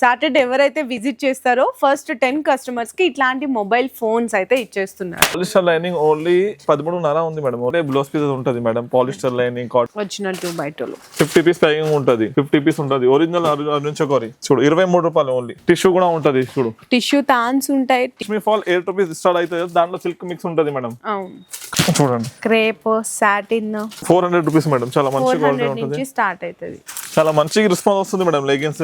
Saturday ఎవరైతే visit చేస్తారో first ten కస్టమర్స్కి ఇట్లాంటి మొబైల్ ఫోన్స్ అయితే ఇచ్చేస్తున్నారు. పాలిస్టర్ లైనింగ్ ఓన్లీ పదమూడున్నర ఉంది మేడం. ఓన్లీ బ్లౌజ్ పీస్ ఉంటుంది madam. Polyester lining cotton original two బయటలు fifty piece packing ఉంటుంది. ఫిఫ్టీ పీస్ ఉంటుంది. ఒరిజినల్ అరుణ్చకోరి చూడు ఇరవై మూడు రూపాయలు ఓన్లీ టిష్యూ కూడా ఉంటుంది చూడు. టిష్యూ తాన్స్ ఉంటాయి. మీ ఫాల్ ఎయిట్ రూపీస్ స్టార్ట్ అవుతుంది దాంట్లో సిల్క్ మిక్స్ ఉంటుంది మేడం. చూడండి. Crepe satin four hundred rupees madam. చాలా మంచి క్వాలిటీ ఉంటుంది. స్టార్ట్ అవుతుంది చాలా మంచి రెస్పాన్స్ వస్తుంది మేడం లెగిన్స్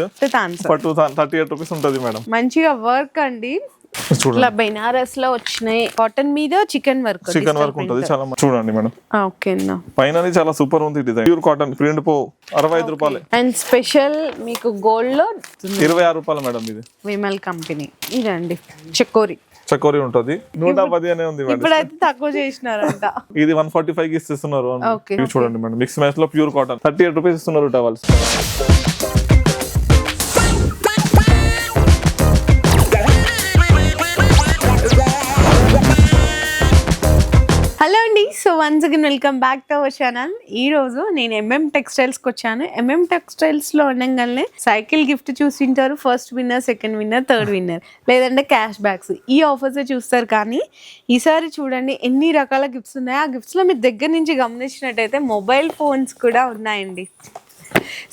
పట్టు థర్టీ ఎయిట్ రూపీస్ ఉంటుంది మేడం. మంచిగా వర్క్ అండి. చూడండి. ఇట్లా బెనారస్లో వచ్చినాయి. కాటన్ మీద చికెన్ వర్క్ చికెన్ వర్క్ ఉంటుంది చాలా చూడండి మేడం. ఓకే పైన చాలా సూపర్ ఉంది డిజైన్ ప్యూర్ కాటన్ ప్రింట్ పో అరవై ఐదు రూపాయలు. అండ్ స్పెషల్ మీకు గోల్డ్లో ఇరవై ఆరు రూపాయలు మేడం ఇది. విమల్ కంపెనీ. ఇదండి చకోరి చకోరి ఉంటుంది. నూట పది అనే ఉంది ఇప్పుడైతే తక్కువ చేసినారంట. ఇది వన్ ఫార్టీ ఫైవ్కి ఇస్తున్నారు. చూడండి మేడం. మిక్స్ మ్యాచ్లో pure cotton thirty eight rupees ఇస్తున్నారు టవల్స్. హలో అండి. So once again welcome back to our channel ఈ రోజు నేను ఎంఎం టెక్స్టైల్స్కి వచ్చాను. ఎంఎం టెక్స్టైల్స్లో ఉండగానే cycle gift చూసింటారు first winner second winner third winner లేదంటే క్యాష్ బ్యాక్స్ ఈ ఆఫర్స్ చూస్తారు కానీ ఈసారి చూడండి ఎన్ని రకాల గిఫ్ట్స్ ఉన్నాయో. ఆ గిఫ్ట్స్లో మీరు దగ్గర నుంచి గమనించినట్టయితే మొబైల్ ఫోన్స్ కూడా ఉన్నాయండి.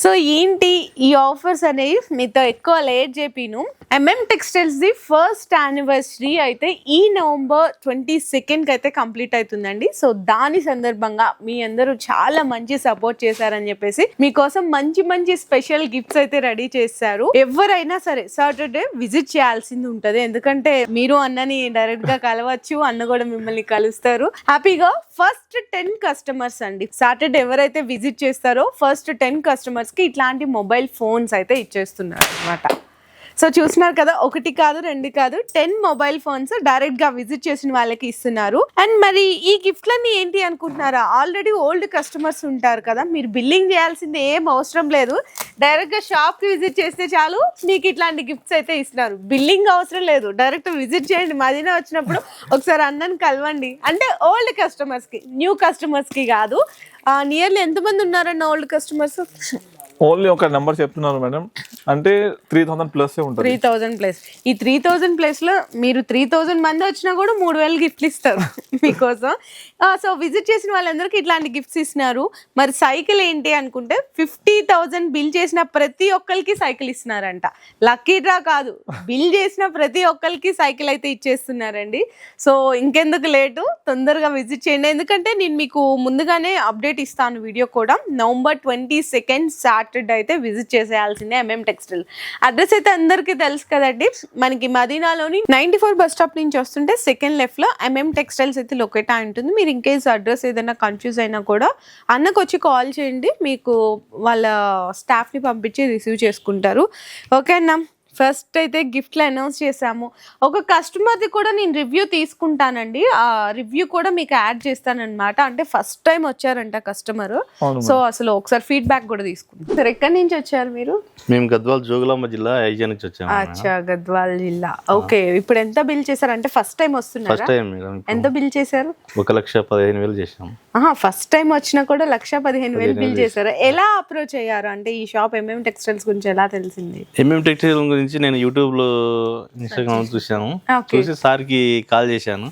సో ఏంటి ఈ ఆఫర్స్ అనేవి? మీతో ఎక్కువ లేట్ చెప్పిను MM textiles the first anniversary అయితే ఈ నవంబర్ ట్వంటీ సెకండ్కి అయితే కంప్లీట్ అవుతుందండి సో దాని సందర్భంగా మీ అందరూ చాలా మంచి సపోర్ట్ చేశారని చెప్పేసి మీకోసం మంచి మంచి స్పెషల్ గిఫ్ట్స్ అయితే రెడీ చేశారు. ఎవరైనా సరే సాటర్డే విజిట్ చేయాల్సింది ఉంటుంది. ఎందుకంటే మీరు అన్నని డైరెక్ట్గా కలవచ్చు అన్న కూడా మిమ్మల్ని కలుస్తారు. హ్యాపీగా ఫస్ట్ టెన్ కస్టమర్స్ అండి. సాటర్డే ఎవరైతే విజిట్ చేస్తారో ఫస్ట్ టెన్ కస్టమర్స్కి ఇట్లాంటి మొబైల్ ఫోన్స్ అయితే ఇచ్చేస్తున్నారు అనమాట సో చూస్తున్నారు కదా ఒకటి కాదు రెండు కాదు టెన్ మొబైల్ ఫోన్స్ డైరెక్ట్గా విజిట్ చేసిన వాళ్ళకి ఇస్తున్నారు. అండ్ మరి ఈ గిఫ్ట్లన్నీ ఏంటి అనుకుంటున్నారా? ఆల్రెడీ ఓల్డ్ కస్టమర్స్ ఉంటారు కదా మీరు బిల్లింగ్ చేయాల్సింది ఏం అవసరం లేదు. డైరెక్ట్గా షాప్కి విజిట్ చేస్తే చాలు మీకు ఇట్లాంటి గిఫ్ట్స్ అయితే ఇస్తున్నారు. బిల్లింగ్ అవసరం లేదు డైరెక్ట్ విజిట్ చేయండి. మదీనా వచ్చినప్పుడు ఒకసారి అన్నని కలవండి. అంటే ఓల్డ్ కస్టమర్స్కి న్యూ కస్టమర్స్కి కాదు. నియర్లీ ఎంతమంది ఉన్నారన్న ఓల్డ్ కస్టమర్స్ ఓన్లీ ఒక నెంబర్ చెప్తున్నారు మేడం. అంటే త్రీ థౌసండ్ ప్లస్ ఉంటుంది. త్రీ థౌసండ్ ప్లస్ ఈ త్రీ థౌసండ్ ప్లస్లో మీరు త్రీ థౌసండ్ మంది వచ్చినా కూడా మూడు వేలు గిఫ్ట్లు ఇస్తారు మీకోసం. సో విజిట్ చేసిన వాళ్ళందరికీ ఇట్లాంటి గిఫ్ట్స్ ఇస్తున్నారు. మరి సైకిల్ ఏంటి అనుకుంటే ఫిఫ్టీ థౌసండ్ బిల్ చేసిన ప్రతి ఒక్కరికి సైకిల్ ఇస్తున్నారంట. లక్కీ డ్రా కాదు. బిల్ చేసిన ప్రతి ఒక్కరికి సైకిల్ అయితే ఇచ్చేస్తున్నారండి. సో ఇంకెందుకు లేటు? తొందరగా విజిట్ చేయండి. ఎందుకంటే నేను మీకు ముందుగానే అప్డేట్ ఇస్తాను వీడియో కూడా. నవంబర్ ట్వంటీ సెకండ్ సాటర్డే అయితే విజిట్ చేసేయాల్సిందే ఎంఎం టెక్స్టైల్ అడ్రస్ అయితే అందరికీ తెలుసు కదండి. మనకి మదీనాలోని నైన్టీ ఫోర్ బస్ స్టాప్ నుంచి వస్తుంటే సెకండ్ లెఫ్ట్లో ఎంఎం టెక్స్టైల్స్ అయితే లొకేట్ అయి ఉంటుంది. మీరు ఇన్ కేస్ అడ్రస్ ఏదైనా కన్ఫ్యూజ్ అయినా కూడా అన్నకు వచ్చి కాల్ చేయండి. మీకు వాళ్ళ స్టాఫ్ని పంపించి రిసీవ్ చేసుకుంటారు. ఓకే అన్న? ఫస్ట్ అయితే గిఫ్ట్లు అనౌన్స్ చేసాము ఒక కస్టమర్ది కూడా నేను రివ్యూ తీసుకుంటానండి. ఆ రివ్యూ కూడా మీకు యాడ్ చేస్తానన్నమాట. అంటే ఫస్ట్ టైం వచ్చారంట కస్టమర్. సో అసలు ఒకసారి ఫీడ్బ్యాక్ కూడా తీసుకుంటాం. సార్ ఎక్కడి నుంచి వచ్చారు మీరు? మేము గద్వాల్ జోగులాంబ జిల్లా ఐజా నుంచి వచ్చాము అచ్చా గద్వాల్ జిల్లా. ఓకే ఇప్పుడు ఎంత బిల్ చేశారు? అంటే ఫస్ట్ టైం వస్తున్నారా? ఫస్ట్ టైం మేడం ఎంత బిల్ చేశారు? ఒక లక్ష పదిహేను వేలు చేసాము ఆహా ఫస్ట్ టైం వచ్చినా కూడా లక్ష పదిహేను వేలు బిల్ చేశారు? ఎలా అప్రోచ్ అయ్యారు? అంటే ఈ షాప్ ఎంఎం టెక్స్టైల్స్ గురించి ఎలా తెలిసింది? ఎంఎం టెక్స్టైల్ గురించి నేను యూట్యూబ్లో ఇన్స్టాగ్రామ్ చూశాను. చూసి సార్కి కాల్ చేశాను.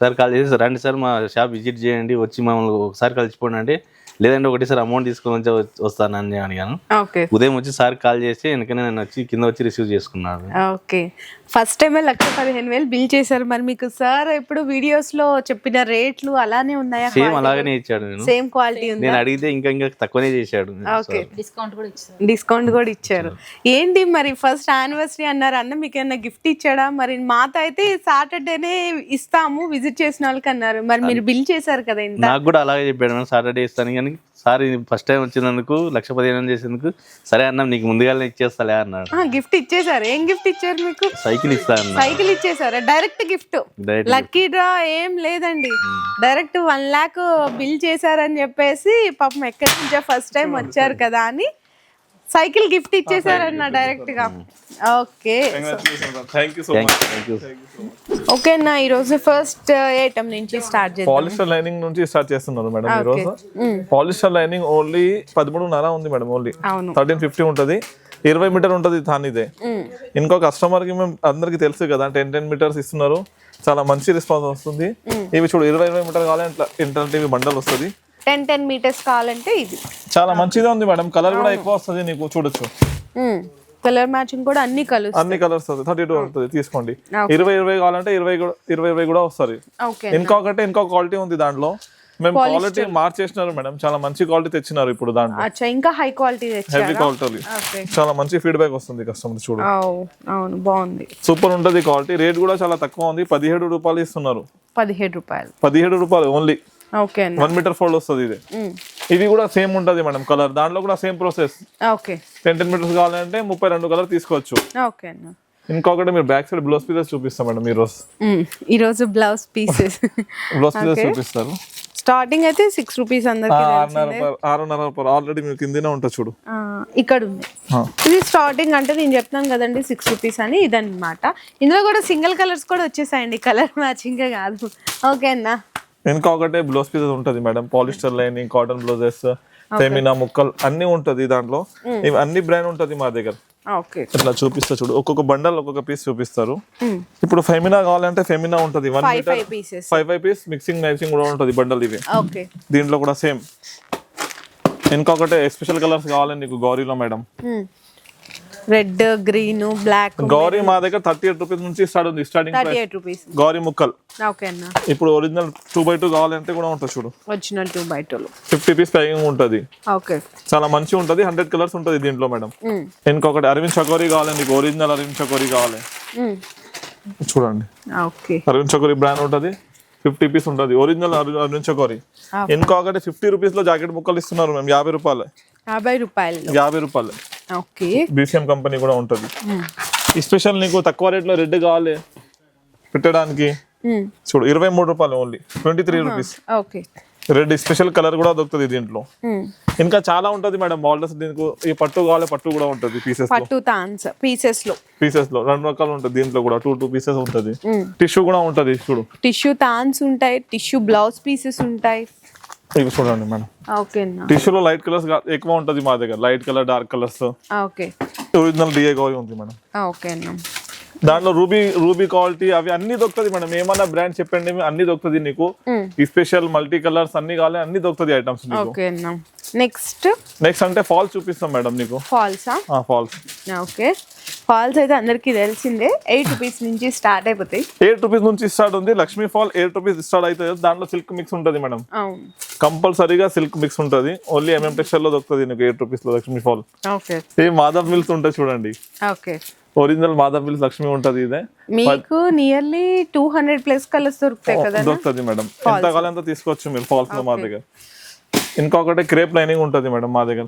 సార్ కాల్ చేసి రండి సార్ మా షాప్ విజిట్ చేయండి వచ్చి మమ్మల్ని ఒకసారి కలిసిపోండి అంటే లేదంటే ఒకటేసారి అమౌంట్ తీసుకొని వచ్చి వస్తానని అడిగాను. ఉదయం వచ్చి సార్ కాల్ చేసి వెనకనే నేను వచ్చి కింద వచ్చి రిసీవ్ చేసుకున్నాను. ఓకే. ఫస్ట్ టైమే లక్ష పదిహేను వేలు బిల్ చేశారు. మరి మీకు సార్ ఎప్పుడు వీడియోస్లో చెప్పిన రేట్లు అలానే ఉన్నాయా? సేమ్ అలాగనే ఇచ్చాడు నేను. సేమ్ క్వాలిటీ ఉంది? నేను అడిగితే ఇంకా ఇంకా తక్కువనే చేశాడు ఓకే డిస్కౌంట్ కూడా ఇచ్చారు. ఏంటి మరి ఫస్ట్ యానివర్సరీ అన్నారు. అన్న మీకు ఏమైనా గిఫ్ట్ ఇచ్చాడా? మరి మాత అయితే సాటర్డేనే ఇస్తాము విజిట్ చేసిన వాళ్ళకి అన్నారు. మరి మీరు బిల్ చేశారు కదా ఇంత? నాకు కూడా అలాగే చెప్పాడు మేడం. సాటర్డే ఇస్తాను కానీ సార్ ఫస్ట్ టైం వచ్చినందుకు లక్ష పదిహేను చేసేందుకు సరే అన్న నీకు ముందుగానే ఇచ్చేస్తాలే అన్నాడు. గిఫ్ట్ ఇచ్చేసారు ఏం గిఫ్ట్ ఇచ్చారు మీకు? సైకిల్ ఇస్తా అన్న. సైకిల్ ఇచ్చేసారా? డైరెక్ట్ గిఫ్ట్ లక్కీ డ్రా ఏం లేదండి. డైరెక్ట్ వన్ ల్యాక్ బిల్ చేశారని చెప్పేసి పాపం ఎక్కడి నుంచో ఫస్ట్ టైం వచ్చారు కదా అని సైకిల్ గిఫ్ట్ ఇచ్చేసారన్న డైరెక్ట్గా. ఓకే యూ ఓకే అన్న ఈరోజు ఫస్ట్ ఐటమ్ నుంచి స్టార్ట్ చేద్దాం పాలిస్టర్ లైనింగ్ నుంచి స్టార్ట్ చేస్తున్నారు మేడం ఈ రోజు. పాలిస్టర్ లైనింగ్ ఓన్లీ పదమూడున్నర ఉంది మేడం ఓన్లీ అవును. థర్టీన్ ఫిఫ్టీ ఉంటుంది. ఇరవై మీటర్ ఉంటుంది థాన్ ఇదే. ఇంకో కస్టమర్కి మేము అందరికి తెలుసు కదా టెన్ టెన్ మీటర్స్ ఇస్తున్నారు. చాలా మంచి రెస్పాన్స్ వస్తుంది. ఇవి చూడు ఇరవై ఇరవై మీటర్ కావాలి ఇట్లా ఇంటర్ టీవీ బండల్ వస్తుంది. టెన్ టెన్ మీటర్స్ కావాలంటే ఇది. చాలా మంచిగా ఉంది మేడం. కలర్ కూడా ఎక్కువ వస్తుంది నీకు చూడొచ్చు. కలర్ మ్యాచింగ్ కూడా అన్ని కలర్స్ అన్ని కలర్స్ థర్టీ టూ ఉంటుంది తీసుకోండి. ఇరవై ఇరవై కావాలంటే ఇరవై ఇరవై ఇరవై కూడా వస్తుంది. ఇంకొకటి ఇంకొక క్వాలిటీ ఉంది దాంట్లో. మేము క్వాలిటీ మార్చేసినారు మేడం. చాలా మంచి క్వాలిటీ తెచ్చినారు ఇప్పుడు దాంట్లో. అచ్చా ఇంకా హై క్వాలిటీ హెవీ తెచ్చారా క్వాలిటీ ఓకే చాలా మంచి ఫీడ్బ్యాక్ వస్తుంది కస్టమర్ చూడు. అవును బాగుంది. సూపర్ ఉంటుంది క్వాలిటీ రేట్ కూడా చాలా తక్కువ ఉంది. పదిహేడు రూపాయలు ఇస్తున్నారు. పదిహేడు రూపాయలు. పదిహేడు రూపాయలు only okay one metre fold వస్తుంది ఇది. ఇది కూడా సేమ్ ఉంటుంది మేడం కలర్ దాంట్లో కూడా same process okay ten ten metres కావాలంటే ముప్పై రెండు కలర్ తీసుకోవచ్చు. ఓకే ఇంకొకటి మీరు బ్యాక్ సైడ్ బ్లౌజ్ పీసెస్ చూపిస్తాం మేడం ఈ రోజు. ఈరోజు బ్లౌజ్ పీసెస్ బ్లౌజ్ పీసెస్ చూపిస్తారు. స్టార్టింగ్ అయితే సిక్స్ రూపీస్ అందరికి ఆరున్నర ఆల్రెడీ మీకు కిందనే ఉంటుంది చూడు. ఇక్కడ ఉంది. ఇది స్టార్టింగ్ అంటే నేను చెప్తాను కదండి సిక్స్ రూపీస్ అని ఇదన్నమాట. ఇందులో కూడా సింగిల్ కలర్స్ కూడా వచ్చేసాయండి. కలర్ మ్యాచింగ్ కాదు. ఓకే అన్న? ఇంకొకటి బ్లౌజ్ పీసెస్ ఉంటుంది madam. Polyester lining cotton blouses Femina ముక్కలు అన్ని ఉంటది దాంట్లో. అన్ని బ్రాండ్ ఉంటది మా దగ్గర. ఓకే. ఇట్లా చూపిస్తా చూడు. ఒక్కొక్క బండల్ ఒక్కొక్క పీస్ చూపిస్తారు. ఇప్పుడు ఫెమినా కావాలంటే ఫెమినా ఉంటది. One five metre five pieces five five piece mixing matching కూడా ఉంటది బండల్ ఇవి. ఓకే. దీంట్లో కూడా సేమ్ ఇంకొకటి స్పెషల్ కలర్స్ కావాలి నీకు గౌరీలో madam red green black Gauri మా దగ్గర థర్టీ ఎయిట్ రూపీస్ నుంచి స్టార్ట్ ఉంది starting thirty eight rupees Gauri ముక్కలు. ఓకే అన్న. ఇప్పుడు ఒరిజినల్ టూ బై టూ కావాలంటే కూడా ఉంటుంది చూడు. వచ్చిన టూ బయటలు ఫిఫ్టీ పీస్ ప్యాకింగ్ ఉంటుంది. ఓకే. చాలా మంచిగా ఉంటుంది హండ్రెడ్ కలర్స్ ఉంటుంది దీంట్లో మేడం. ఇంకొకటి అరవింద్ చకోరీ కావాలి నీకు ఒరిజినల్ అరవింద్ చకోరీ కావాలి. చూడండి. ఓకే. అరవింద్ చకోరీ బ్రాండ్ ఉంటుంది ఫిఫ్టీ పీస్ ఉంటుంది ఒరిజినల్ అరవింద్ చకోరీ. ఇంకొకటి ఫిఫ్టీ రూపీస్లో జాకెట్ ముక్కలు ఇస్తున్నారు మేము యాభై రూపాయలు. యాభై రూపాయలు. యాభై రూపాయలు. ఓకే. బీసీఎం కంపెనీ కూడా ఉంటుంది. ఈ స్పెషల్ నీకు తక్కువ రేట్లో రెడ్ కావాలి. పెట్టడానికి చూడు ఇరవై మూడు రూపాయలు only twenty three rupees okay. Red special colour కూడా దొరుకుతుంది దీంట్లో. ఇంకా చాలా ఉంటది మేడం బాల్డర్స్ దీనికి ఈ పట్టు కావాలి పట్టు కూడా ఉంటుంది పీసెస్ పట్టు తాన్స్ పీసెస్లో. పీసెస్లో రెండు రకాలు ఉంటుంది దీంట్లో కూడా టూ టూ పీసెస్ ఉంటుంది. టిష్యూ కూడా ఉంటుంది చూడు. టిష్యూ తాన్స్ ఉంటాయి టిష్యూ బ్లౌజ్ పీసెస్ ఉంటాయి. ఇవి చూడండి మేడం. టిష్యూలో లైట్ కలర్స్ ఎక్కువ ఉంటుంది మా దగ్గర. Light colour dark colours. Okay. Original DA ఉంది మేడం. ఓకే దాంట్లో రూబీ రూబీ క్వాలిటీ అవి అన్ని దొరుకుతుంది మేడం. ఏమన్నా బ్రాండ్ చెప్పండి అన్ని దొరుకుతుంది నీకు. ఈ స్పెషల్ మల్టీ కలర్స్ అన్ని కావాలి అన్ని దొరుకుతుంది ఐటమ్స్ నీకు. నెక్స్ట్ నెక్స్ట్ అంటే ఫాల్స్ చూపిస్తాం మేడం నీకు. ఫాల్సా ఫాల్స్ ఓకే. ఫాల్స్ అయితే అందరికీ తెలిసిందే. ఎయిట్ రూపీస్ నుంచి స్టార్ట్ అయిపోతాయి. ఎయిట్ రూపీస్ నుంచి స్టార్ట్ ఉంది. Lakshmi fall eight rupees start అవుతుంది దాంట్లో సిల్క్ మిక్స్ ఉంటుంది మేడం. కంపల్సరీగా సిల్క్ మిక్స్ ఉంటుంది. ఓన్లీ ఎంఎం టెక్స్టైల్లో దొరుకుతుంది నీకు ఎయిట్ రూపీస్లో Lakshmi fall okay Madhav mills ఉంటుంది చూడండి. Okay original Madhav mills Lakshmi ఉంటుంది ఇదే. మీకు nearly two hundred plus colours దొరుకుతాయి కదా దొరుకుతుంది మేడం. ఎంత అంత తీసుకోవచ్చు మీరు ఫాల్స్లో మా దగ్గర? ఇంకొకటి క్రేప్ లైనింగ్ ఉంటుంది మేడం మా దగ్గర.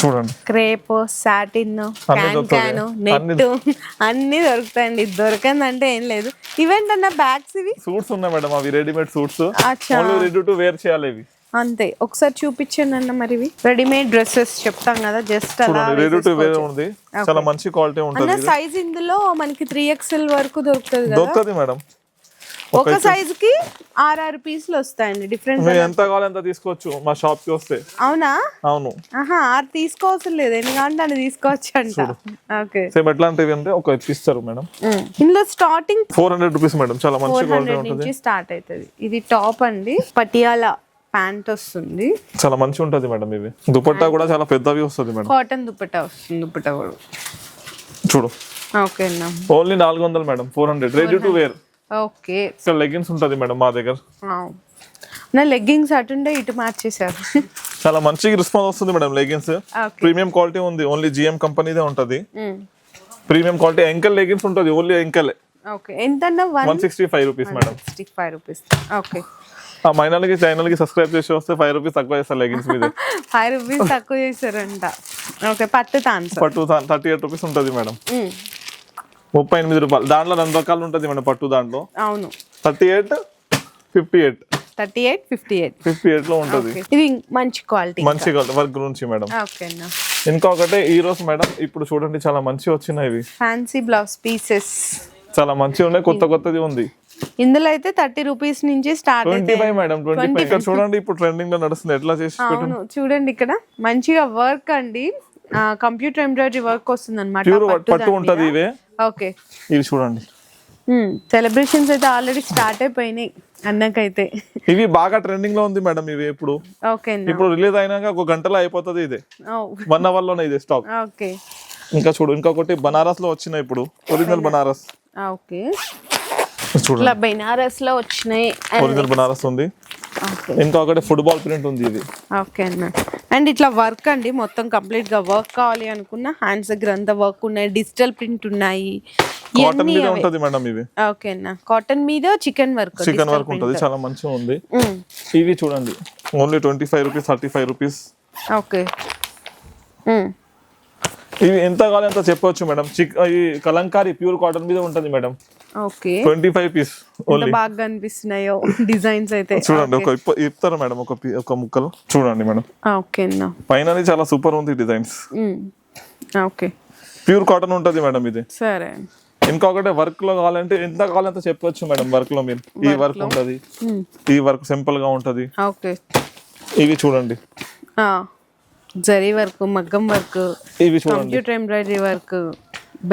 చూడండి. క్రేప్ సాటిన్ క్యాన్ నెట్ అన్ని దొరుకుతాయండి. ఇది దొరకందంటే ఏం లేదు. ఈవెంట్ అన్న బ్యాగ్స్ ఇవి? సూట్స్ ఉన్నాయి మేడం అవి readymade suits. Ready to wear చేయాలి ఇవి. అంతే. ఒకసారి చూపించండి అన్న మరి ఇవి. రెడీమేడ్ డ్రెస్సెస్ చెప్తాం కదా జస్ట్ అలా రెడీ టు వేర్ ఉంది. చాలా మంచి క్వాలిటీ అన్న ఉంటుంది సైజ్ ఇందులో మనకి త్రీ ఎక్స్ఎల్ వరకు దొరుకుతుంది కదా? దొరుకుతుంది మేడం. ఒక సైజ్కి ఆర్ఆర్ పీసులు వస్తాయండి డిఫరెంట్ మీరు ఎంత కావాలి అంత తీసుకోవచ్చు మా షాప్కి వస్తే. అవునా? అవును. ఆహా ఆరు తీసుకోవాల్సిన లేదు. ఎన్ని కావాలంటే అని తీసుకోవచ్చు అంట. ఓకే. సేమ్ ఎట్లాంటివి అంటే ఒక ఇప్పిస్తారు మేడం. ఇందులో starting four hundred rupees madam. చాలా మంచి క్వాలిటీ ఉంటుంది. స్టార్ట్ అవుతుంది. ఇది టాప్ అండి. పటియాలా ప్యాంట్ వస్తుంది. చాలా మంచి ఉంటుంది మేడం ఇవి దుపట్టా కూడా చాలా పెద్దవి వస్తుంది మేడం. కాటన్ దుపట్టా వస్తుంది దుపట్టా కూడా. చూడు. ఓకే అన్న. ఓన్లీ నాలుగు వందలు madam. Four hundred. Ready to wear okay. ఇక్కడ లెగిన్స్ ఉంటుంది మేడం మా దగ్గర. నా లెగ్గింగ్స్ అటుండే ఇటు మార్చేశారు చాలా మంచి రెస్పాన్స్ వస్తుంది మేడం ఓకే. ప్రీమియం క్వాలిటీ ఉంది. ఓన్లీ జిఎం కంపెనీదే ఉంటుంది. ప్రీమియం క్వాలిటీ ఎంకల్ లెగిన్స్ ఉంటుంది. ఓన్లీ ఎంకల్ ఓకే. ఎంత one sixty five rupees madam. Sixty five rupees okay. ఆ మైనాలకి ఛానల్కి సబ్స్క్రైబ్ చేసి వస్తే ఫైవ్ రూపీస్ తక్కువ చేస్తారు లెగిన్స్ మీద. ఫైవ్ రూపీస్ తక్కువ చేశారంట. ఓకే పట్టు తాన్స్ పట్టు థర్టీ ఎయిట్ రూపీస్ ఉంటుంది మేడం. ముప్పై ఎనిమిది రూపాయలు. దాంట్లో రెండు రకాలు ఉంటుంది మేడం పట్టు దాంట్లో. అవును. Thirty eight fifty eight. Thirty eight fifty eight. Fifty ఎయిట్లో ఉంటుంది ఇది మంచి క్వాలిటీ మంచి వర్క్ గురించి మేడం. అన్న. ఇంకొకటి ఈ రోజు మేడం ఇప్పుడు చూడండి చాలా మంచి వచ్చినాయి ఇవి. ఫ్యాన్సీ బ్లౌజ్ పీసెస్ చాలా మంచిగా ఉన్నాయి కొత్త కొత్తది ఉంది. ఇందులో అయితే థర్టీ రూపీస్ నుంచి start twenty five madam twenty five. ఇక్కడ చూడండి ఇప్పుడు ట్రెండింగ్లో నడుస్తుంది. ఎట్లా చేసి చూడండి ఇక్కడ. మంచిగా వర్క్ అండి. కంప్యూటర్ ఎంబ్రాయిడరీ వర్క్ వస్తుంది అనమాట ప్యూర్ పట్టు ఉంటది ఇవే? ఓకే. ఇవి చూడండి. సెలబ్రేషన్స్ అయితే ఆల్రెడీ స్టార్ట్ అయిపోయినాయి అన్నకైతే. ఇవి బాగా ట్రెండింగ్లో ఉంది మేడం ఇవి ఇప్పుడు ఓకే ఇప్పుడు రిలీజ్ అయినాక ఒక గంటలో అయిపోతుంది ఇది. వన్ అవర్లోనే ఇది స్టాక్ ఓకే. ఇంకా చూడు ఇంకొకటి బనారస్లో వచ్చినాయి ఇప్పుడు. ఒరిజినల్ బనారస్. ఓకే. చూడండి. ఇట్లా బెనారస్లో వచ్చినాయి. ఒరిజినల్ బనారస్ ఉంది. ఓకే ఇంకొకటి ఫుట్బాల్ ప్రింట్ ఉంది ఇది. ఓకే అన్న. అండ్ ఇట్లా వర్క్ అండి మొత్తం కంప్లీట్గా వర్క్ కావాలి అనుకున్న హ్యాండ్స్ దగ్గర అంతా వర్క్ ఉన్నాయి డిజిటల్ ప్రింట్ ఉన్నాయి కాటన్ మీద ఉంటది మేడం ఇవి. ఓకే అన్న. కాటన్ మీద చికెన్ వర్క్ చికెన్ వర్క్ ఉంటది చాలా మంచిగా ఉంది. ఇవి చూడండి. Only twenty five rupees thirty five rupees okay ఇవి ఎంత కావాలి ఎంత చెప్పొచ్చు మేడం చిక్ ఈ కలంకారీ ప్యూర్ కాటన్ మీద ఉంటది madam okay twenty five piece బాగా కనిపిస్తున్నాయో డిజైన్స్ అయితే. చూడండి ఒక ఇస్తారు మేడం ఒక ఒక ముక్కలు? చూడండి మేడం. ఓకే పైన చాలా సూపర్ ఉంది డిజైన్స్. ఓకే ప్యూర్ కాటన్ ఉంటది మేడం ఇది. సరే. ఇంకొకటి వర్క్లో కావాలంటే ఎంత కావాలంటే చెప్పొచ్చు మేడం వర్క్లో మీరు. ఈ వర్క్ ఉంటది. ఈ వర్క్ సింపుల్గా ఉంటది. ఓకే ఇవి చూడండి. జరీ వర్క్ మగ్గం వర్క్ ఇవి చూడండి. కంప్యూటర్ ఎంబ్రాయిడరీ వర్క్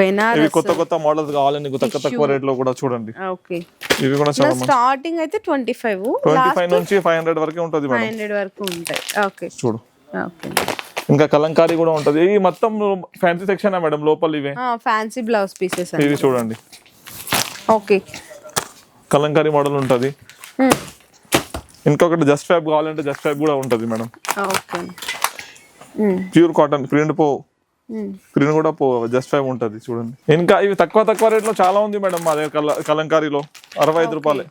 బెనారస్ కొత్త కొత్త మోడల్స్ కావాలని తక్కువ తక్కువ రేట్లో కూడా చూడండి. ఓకే ఇవి కూడా చాలా స్టార్టింగ్ అయితే ట్వంటీ ఫైవ్ ట్వంటీ ఫైవ్ నుంచి ఫైవ్ హండ్రెడ్ వరకే ఉంటది మేడం. హండ్రెడ్ వరకు ఉంటాయి. ఓకే చూడు. ఓకే ఇంకా కలంకారీ కూడా ఉంటది. ఈ మొత్తం ఫ్యాన్సీ సెక్షన్ మేడం లోపల ఇవే? ఫ్యాన్సీ బ్లౌజ్ పీసెస్ ఇవి చూడండి. ఓకే కలంకారీ మోడల్ ఉంటది. ఇంకొకటి జస్ట్ ఫ్యాబ్ కావాలంటే జస్ట్ ఫ్యాబ్ కూడా ఉంటది madam. Okay pure cotton print పో ప్రింట్ కూడా పో జస్ట్ ఫైవ్ ఉంటది చూడండి. ఇంకా ఇవి తక్కువ తక్కువ రేట్లో చాలా ఉంది మేడం మా దగ్గర కల- కలంకారీలో. అరవై ఐదు రూపాయలే.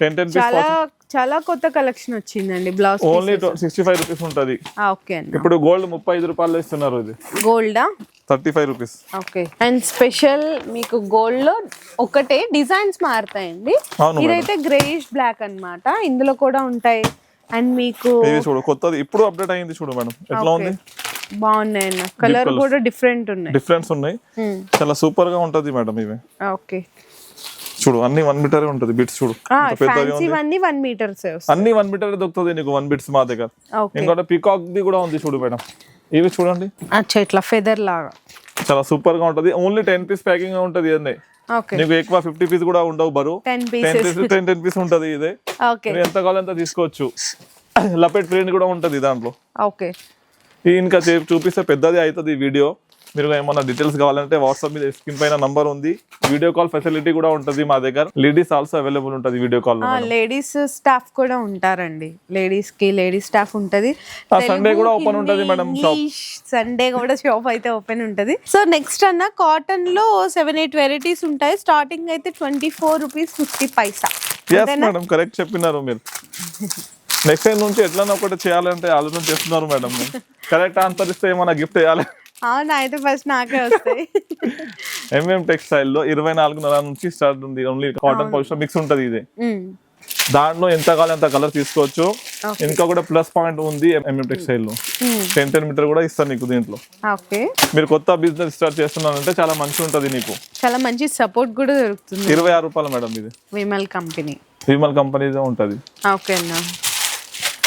టెన్ టెన్ చాలా చాలా కొత్త కలెక్షన్ వచ్చిందండి blouse only sixty five rupees ఉంటది. ఓకే ఇప్పుడు గోల్డ్ ముప్పై ఐదు రూపాయలు ఇస్తున్నారు ఇది. గోల్డా thirty five rupees okay and special మీకు గోల్డ్లో ఒకటే డిజైన్స్ మారుతాయండి. ఇదైతే గ్రేయిష్ బ్లాక్ అన్నమాట. ఇందులో కూడా ఉంటాయి. అండ్ మీకు చూడు కొత్తది. ఇప్పుడు అప్డేట్ అయింది చూడు మేడం. ఎట్లా ఉంది? బాగున్నాయి అన్న. కలర్ కూడా డిఫరెంట్ ఉన్నాయి. డిఫరెన్స్ ఉన్నాయి. Hmm. చాలా సూపర్గా ఉంటది మేడం ఇవి. ఓకే చూడు అన్ని వన్ మీటర్ ఉంటది బిట్స్ చూడు. ఉంది అన్ని వన్ మీటర్స్ అన్ని వన్ మీటర్ దొరుకుతుంది నీకు వన్ బిట్స్ మా దగ్గర. ఇంకోటి పీకాక్ ది కూడా ఉంది చూడు మేడం. ఇవి చూడండి. అచ్చా ఇట్లా ఫెదర్ లాగా. చాలా సూపర్గా ఉంటది. ఓన్లీ టెన్ పీస్ ప్యాకింగ్ ఉంటది ఓకే నీకు ఎక్కువ ఫిఫ్టీ పీస్ కూడా ఉండవు బరువు ten piece ten ten piece ఉంటది ఇదే. ఎంత కావాలంత తీసుకోవచ్చు. లపెట్ ప్రింట్ కూడా ఉంటది దాంట్లో. ఓకే ఇంకా చూపిస్తే పెద్దది అవుతుంది ఈ వీడియో. మీరు ఏమన్నా డీటెయిల్స్ కావాలంటే వాట్సాప్ మీద స్క్రీన్ పైన నంబర్ ఉంది. వీడియో కాల్ ఫెసిలిటీ కూడా ఉంటుంది మా దగ్గర. లేడీస్ ఆల్సో అవైలబుల్ ఉంటుంది వీడియో కాల్ లేడీస్ స్టాఫ్ కూడా ఉంటారండి. లేడీస్కి లేడీస్ స్టాఫ్ ఉంటది. Sunday కూడా open ఉంటది shop. సండే కూడా షాప్ అయితే ఓపెన్ ఉంటది. సో నెక్స్ట్ అన్న కాటన్లో సెవెన్ ఎయిట్ వెరైటీస్ ఉంటాయి. స్టార్టింగ్ అయితే twenty four rupees fifty paisa madam correct చెప్పినారు మీరు. నెక్స్ట్ టైం నుంచి ఎట్లా ఒకటి చేయాలంటే ఆలోచన చేస్తున్నారు మేడం. కరెక్ట్ ఆన్సర్ ఇస్తే ఏమైనా గిఫ్ట్ చేయాలి? అవునా అయితే ఫస్ట్ నాకే వస్తాయి. ఎంఎం టెక్స్టైల్లో ఇరవై నాలుగున్నర నుంచి స్టార్ట్ ఉంది. ఓన్లీ కాటన్ పొజిషన్ మిక్స్ ఉంటది ఇది. దాంట్లో ఎంత కావాలి అంత కలర్ తీసుకోవచ్చు. ఇంకా కూడా ప్లస్ పాయింట్ ఉంది ఎంఎం టెక్స్టైల్లో. టెన్ టెన్ మీటర్ కూడా ఇస్తాను నీకు దీంట్లో. మీరు కొత్త బిజినెస్ స్టార్ట్ చేస్తున్నారంటే చాలా మంచి ఉంటది నీకు. చాలా మంచి సపోర్ట్ కూడా దొరుకుతుంది. ఇరవై ఆరు రూపాయలు మేడం ఇది. విమల్ కంపెనీ విమల్ కంపెనీదే ఉంటది. ఓకే అన్న.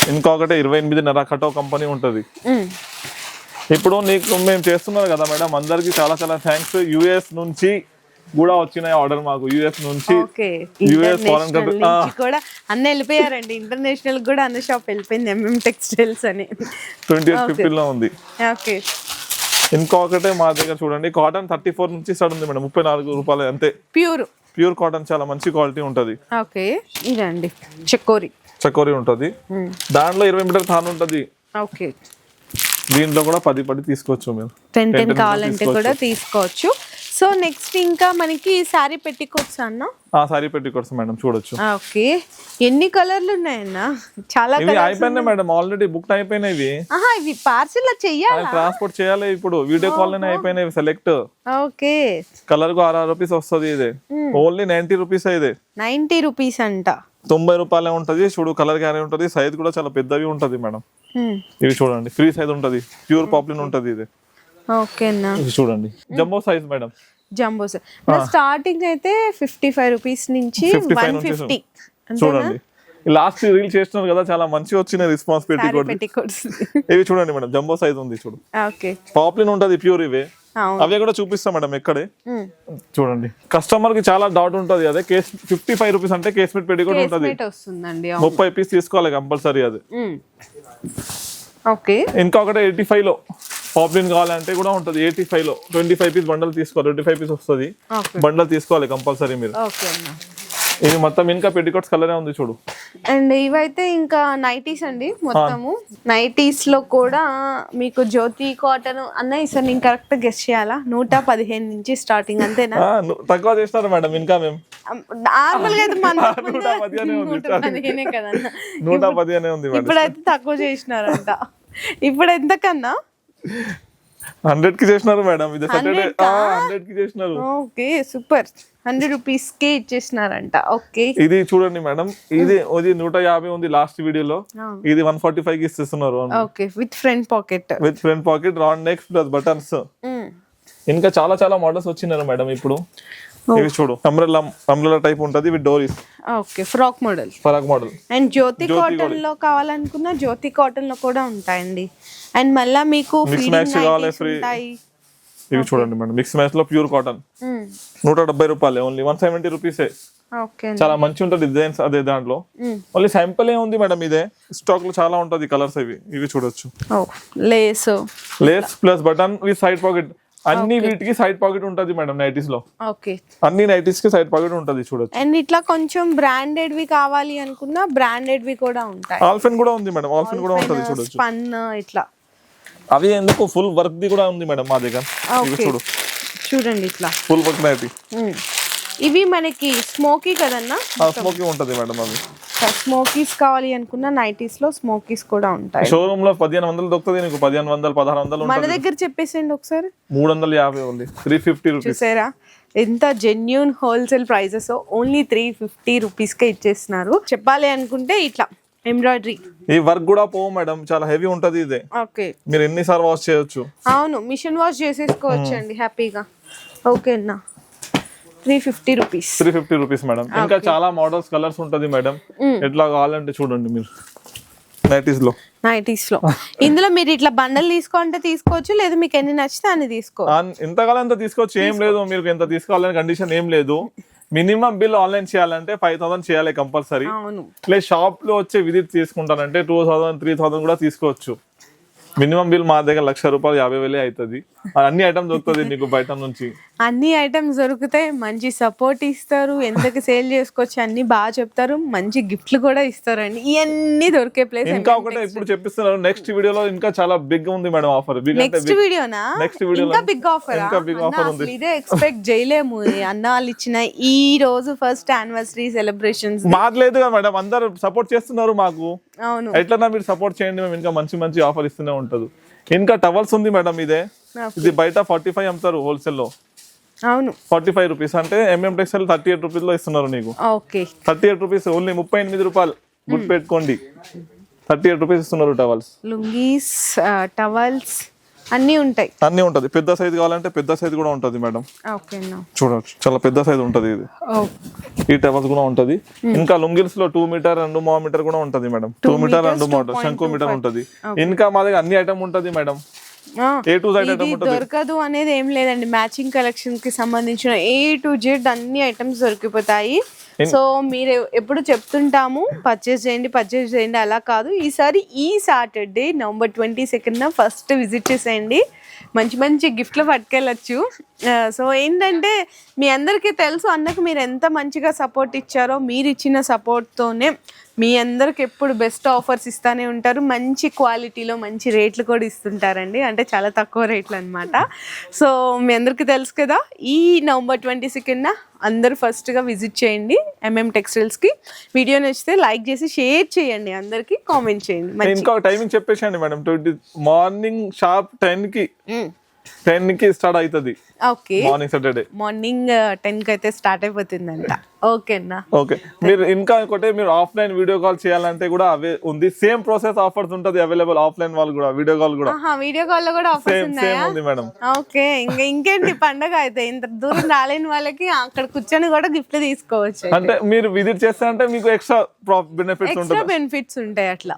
ఇంకొకటి ఇరవై ఎనిమిదిన్నర కటో కంపెనీ ఉంటది. ఇప్పుడు నీకు మేము చేస్తున్నారు కదా మేడం అందరికి చాలా చాలా థ్యాంక్స్ యుఎస్ నుంచి కూడా వచ్చినాయి ఆర్డర్ మాకు. యుఎస్ నుంచి country- నుంచి కూడా అన్న వెళ్ళిపోయారండి. ఇంటర్నేషనల్ కూడా అన్న షాప్ వెళ్ళిపోయింది ఎంఎం టెక్స్టైల్స్ అని. ట్వంటీ ఎయిట్ ఫిఫ్టీన్లో ఉంది. ఓకే ఇంకొకటే మా దగ్గర చూడండి కాటన్ థర్టీ ఫోర్ నుంచి స్టార్ట్ ఉంది మేడం ముప్పై నాలుగు రూపాయలు అంతే. ప్యూర్ ప్యూర్ కాటన్ చాలా మంచి క్వాలిటీ ఉంటది. ఓకే ఇదండి. చెకోరి చకోరి ఉంటది. దాంట్లో ఇరవై మీటర్ థాన్ ఉంటది. ఓకే. దీంట్లో కూడా పది పది తీసుకోవచ్చు మీరు టెన్ టెన్ కావాలంటే కూడా తీసుకోవచ్చు. సో నెక్స్ట్ ఇంకా మనకి శారీ పెట్టుకోవచ్చు అన్న? ఆ సారీ పెట్టుకోవచ్చు మేడం చూడొచ్చు. ఓకే. ఎన్ని కలర్లు ఉన్నాయన్న? చాలా ఇవి అయిపోయినాయి మేడం ఆల్రెడీ బుక్ అయిపోయినాయి ఇవి. ఆహా ఇవి పార్సిల్ చెయ్యాలా? ట్రాన్స్పోర్ట్ చేయాలి ఇప్పుడు? వీడియో కాల్లోనే అయిపోయినాయి సెలెక్ట్ ఓకే. కలర్కు ఆరు రూపీస్ వస్తుంది ఇది. ఓన్లీ నైన్టీ రూపీస్ ఇది. నైంటీ రూపీస్ అంట. తొంభై రూపాయలే ఉంటది చూడు కలర్ గ్యారీ ఉంటది సైజ్ కూడా చాలా పెద్దవి ఉంటది మేడం. హ్మ్. ఇవి చూడండి ఫ్రీ సైజ్ ఉంటది ప్యూర్ పాప్లిన్ ఉంటది ఇది. ఓకే అన్న. ఇది చూడండి. Jumbo size madam jumbo sir starting అయితే ఫిఫ్టీ ఫైవ్ రూపీస్ నుంచి 55 వన్ ఫిఫ్టీ చూడండి లాస్ట్ రీల్ చేస్తున్నారు కదా చాలా మంచిగా వచ్చిన రెస్పాన్స్ పెట్టికోట్స్ ఇవి చూడండి మేడం జంబో సైజ్ ఉంది చూడు. ఓకే. పాపులిన్ ఉంటుంది ప్యూర్ ఇవే. అవే కూడా చూపిస్తాం మేడం ఎక్కడే. మ్మ్. చూడండి. కస్టమర్కి చాలా డౌట్ ఉంటుంది అదే కేస్ ఫిఫ్టీ ఫైవ్ రూపీస్ అంటే కేస్ పెట్టి పెట్టి కూడా ఉంటుంది. ముప్పై పీస్ తీసుకోవాలి కంపల్సరీ అది. ఓకే. ఇంకా ఒకటి ఎయిటీ ఫైవ్లో. పాపులిన్ కావాలంటే కూడా ఉంటుంది. ఎయిటీ ఫైవ్లో ట్వంటీ ఫైవ్ పీస్ బండల్ తీసుకోవాలి. ట్వంటీ ఫైవ్ పీస్ వస్తుంది. బండల్ తీసుకోవాలి కంపల్సరీ మీరు. ఇది మొత్తం ఇంకా పెట్టికోట్స్ కలరే ఉంది చూడు. అండ్ ఇవైతే ఇంకా నైటీస్ అండి మొత్తము. నైటీస్లో కూడా మీకు జ్యోతి కాటన్ అన్న ఈసారి నేను కరెక్ట్ గెస్ట్ చేయాలా? నూట పదిహేను నుంచి స్టార్టింగ్ అంతేనా? తక్కువ చేస్తారు మేడం ఇంకా మేము నార్మల్గా అయితే నూట పదిహేనే ఉంది నూట పదిహేనే ఉంది ఇప్పుడైతే తక్కువ చేసినారంట. ఇప్పుడు ఎంతకన్నా? హండ్రెడ్కి చేసినారు మేడం ఇది సాటర్డే 100 కా? హండ్రెడ్కి చేసినారు. Okay super. హండ్రెడ్ రూపీస్ కే ఇచ్చేసినారంట. ఓకే. ఇది చూడండి మేడం ఇది ఇది నూట యాభై ఉంది లాస్ట్ వీడియోలో. ఇది వన్ ఫార్టీ ఫైవ్కి ఇస్తున్నారు okay with front pocket. With front pocket round neck plus buttons ఇంకా చాలా చాలా మోడల్స్ వచ్చినారు మేడం ఇప్పుడు. ఇవి చూడు. అంబ్రెల్లా అంబ్రెల్లా టైప్ ఉంటది with డోరీస్. Okay frock model frock model and Jyoti కాటన్లో కావాలనుకున్న జ్యోతి కాటన్లో కూడా ఉంటాయండి. అండ్ మళ్ళా మీకు feeding match కావాలి. ఉంటాయి. ఇవి చూడండి మేడం. మిక్స్ మ్యాచ్లో ప్యూర్ కాటన్ మ్మ్. నూట డెబ్బై రూపాయలే ఓన్లీ వన్ సెవెంటీ రూపీసే. చాలా మంచి ఉంటుంది డిజైన్స్ అదే దాంట్లో. ఓన్లీ శాంపుల్ ఏ ఉంది మేడం ఇదే. స్టాక్లో చాలా ఉంటది కలర్స్ ఇవి. ఇవి చూడొచ్చు. Lace lace plus button with side pocket అన్ని వీటికి సైడ్ పాకెట్ ఉంటది మేడం నైటీస్లో. ఓకే అన్ని నైటీస్కి సైడ్ పాకెట్ ఉంటది చూడొచ్చు. అండ్ ఇట్లా కొంచెం బ్రాండెడ్ వి కావాలి అనుకున్నా బ్రాండెడ్ వి కూడా ఉంటాయి. ఆల్ఫెన్ కూడా ఉంది మేడం ఆల్ఫెన్ కూడా ఉంటది చూడొచ్చు. స్పన్ ఇట్లా. అవి ఎందుకు ఫుల్ వర్క్ ది కూడా ఉంది మేడం మా దగ్గర. చూడు. చూడండి ఇట్లా. Full work nightie. ఇవి మనకి స్మోకీ కదన్నా? స్మోకీ ఉంటది మేడం అవి. స్మోకీస్ కావాలి అనుకున్న నైటీస్లో స్మోకీస్ కూడా ఉంటాయి. షోరూమ్లో పదిహేను వందలు దొరుకుతుంది నీకు పదిహేను వందలు పదహారు వందలు మన దగ్గర చెప్పేసేయండి ఒకసారి. మూడు వందల యాభై ఓన్లీ త్రీ ఫిఫ్టీ రూపీస్ చూసారా? ఎంత genuine wholesale prices only three fifty రూపీస్కే ఇచ్చేస్తున్నారు. చెప్పాలి అనుకుంటే ఇట్లా ఎంబ్రాయిడరీ ఈ వర్క్ కూడా పోవు మేడం చాలా హెవీ ఉంటది ఇదే. ఓకే. మీరు ఎన్నిసార్లు వాష్ చేయొచ్చు? అవును మిషన్ వాష్ చేసేసుకోవచ్చు అండి హ్యాపీగా. ఓకే అన్న. Three fifty rupees. Three fifty rupees madam. ఇంకా చాలా మోడల్స్ కలర్స్ ఉంటది మేడం. ఎట్లా కావాలంటే చూడండి మీరు. నైటీస్లో నైటీస్లో ఇందులో మీరు ఇట్లా బండల్ తీసుకోవాలంటే తీసుకోవచ్చు లేదా మీకు ఎన్ని నచ్చితే అన్ని తీసుకో ఆన్- ఎంతకాలం ఎంత తీసుకోవచ్చు ఏం లేదు. మీరు ఎంత తీసుకోవాలని కండిషన్ ఏం లేదు. మినిమం బిల్ ఆన్లైన్ చేయాలంటే ఫైవ్ థౌసండ్ చేయాలి కంపల్సరీ. లేదు షాప్లో వచ్చే విజిట్ తీసుకుంటానంటే టూ థౌసండ్ త్రీ థౌసండ్ కూడా తీసుకోవచ్చు. మినిమం బిల్ మా దగ్గర లక్ష రూపాయలు యాభై వేలే అవుతుంది అన్ని ఐటమ్ దొరుకుతుంది నీకు బయట నుంచి? అన్ని ఐటమ్స్ దొరుకుతాయి. మంచి సపోర్ట్ ఇస్తారు. ఎంతకి సేల్ చేసుకోవచ్చు అన్ని బాగా చెప్తారు. మంచి గిఫ్ట్లు కూడా ఇస్తారండి ఇవన్నీ దొరికే ప్లేస్ ఇంకా ఒకటే ఇప్పుడు చెప్పిస్తున్నారు. నెక్స్ట్ వీడియోలో ఇంకా చాలా బిగ్ ఉంది మేడం ఆఫర్ బిగ్ నెక్స్ట్ వీడియోనా video లో ఇంకా బిగ్ ఆఫర్ ఇంకా big offer ఉంది. ఇదే ఎక్స్పెక్ట్ చేయలేము. అన్న వాళ్ళు ఇచ్చిన ఈ రోజు ఫస్ట్ యానివర్సరీ సెలబ్రేషన్స్ మాది లేదు కదా మేడం. అందరు సపోర్ట్ చేస్తున్నారు మాకు. ఎట్లన్నా మీరు సపోర్ట్ చేయండి మేము ఇంకా మంచి మంచి ఆఫర్ ఇస్తూనే ఉంటుంది. ఇంకా టవల్స్ ఉంది మేడం ఇదే. ఇది బయట ఫార్టీ ఫైవ్ అమ్ముతారు హోల్సేల్లో. అవును. ఫార్టీ ఫైవ్ రూపీస్ అంటే ఎంఎం టెక్స్టైల్ థర్టీ ఎయిట్ రూపీస్లో ఇస్తున్నారు నీకు. Okay. Thirty eight rupees only ముప్పై ఎనిమిది రూపాయలు. గుర్తు పెట్టుకోండి థర్టీ ఎయిట్ రూపీస్ ఇస్తున్నారు టవల్స్ లుంగీస్ టవల్స్ అన్నీ ఉంటాయి. అన్నీ ఉంటది. పెద్ద సైజ్ కావాలంటే పెద్ద సైజ్ కూడా ఉంటది మేడం. చూడొచ్చు. చాలా పెద్ద సైజ్ ఉంటది ఇది. ఈ టవల్స్ కూడా ఉంటది. ఇంకా లుంగిల్స్లో టూ మీటర్ రెండు మో మీటర్ కూడా ఉంటది మేడం. టూ మీటర్ రెండు మీటర్ శంకు మీటర్ ఉంటది. ఇంకా మా దగ్గర అన్ని ఐటమ్ ఉంటది మేడం. ఏ టు దొరకదు అనేది ఏం లేదండి. మ్యాచింగ్ కలెక్షన్కి సంబంధించిన ఏ టు జెడ్ అన్ని ఐటమ్స్ దొరికిపోతాయి. సో మీరు ఎప్పుడు చెప్తుంటాము పర్చేస్ చేయండి పర్చేస్ చేయండి అలా కాదు. ఈసారి ఈ Saturday November twenty second first visit చేసేయండి. మంచి మంచి గిఫ్ట్లు పట్టుకెళ్ళచ్చు. సో ఏంటంటే మీ అందరికీ తెలుసు అన్నకు మీరు ఎంత మంచిగా సపోర్ట్ ఇచ్చారో మీరు ఇచ్చిన సపోర్ట్తోనే మీ అందరికి ఎప్పుడు బెస్ట్ ఆఫర్స్ ఇస్తానే ఉంటారు. మంచి క్వాలిటీలో మంచి రేట్లు కూడా ఇస్తుంటారండి. అంటే చాలా తక్కువ రేట్లు అనమాట సో మీ అందరికీ తెలుసు కదా ఈ నవంబర్ ట్వంటీ సెకండ్న అందరూ ఫస్ట్గా విజిట్ చేయండి ఎంఎం టెక్స్టైల్స్కి వీడియో నచ్చితే లైక్ చేసి షేర్ చేయండి అందరికీ కామెంట్ చేయండి. మంచి ఇంకా టైమింగ్ చెప్పేసండి మేడం. ట్వంటీ మార్నింగ్ షార్ప్ టెన్కి మ్మ్. టెన్కి స్టార్ట్ అవుతుంది. ఓకే. మార్నింగ్ సాటర్డే మార్నింగ్ టెన్కి అయితే స్టార్ట్ అయిపోతుందంట. ఓకే అన్న. ఓకే. మీరు ఇంకా ఒకటి మీరు ఆఫ్లైన్ వీడియో కాల్ చేయాలంటే కూడా అవే ఉంది. సేమ్ ప్రాసెస్ ఆఫర్స్ ఉంటది అవైలబుల్ ఆఫ్లైన్ వాళ్ళు కూడా వీడియో కాల్ కూడా. ఆహా వీడియో కాల్లో కూడా ఆఫర్స్ సేమ్ సేమ్ ఉన్నాయా ఉంది మేడం. ఓకే ఇంకా ఇంకేంటి పండగ అయితే? ఇంత దూరం రాలేని వాళ్ళకి అక్కడ కూర్చొని కూడా గిఫ్ట్ తీసుకోవచ్చు అంటే మీరు విజిట్ చేస్తే అంటే మీకు ఎక్స్ట్రా బెనిఫిట్స్ ఎక్స్ట్రా ఉంటుంది? బెనిఫిట్స్ ఉంటాయి అట్లా.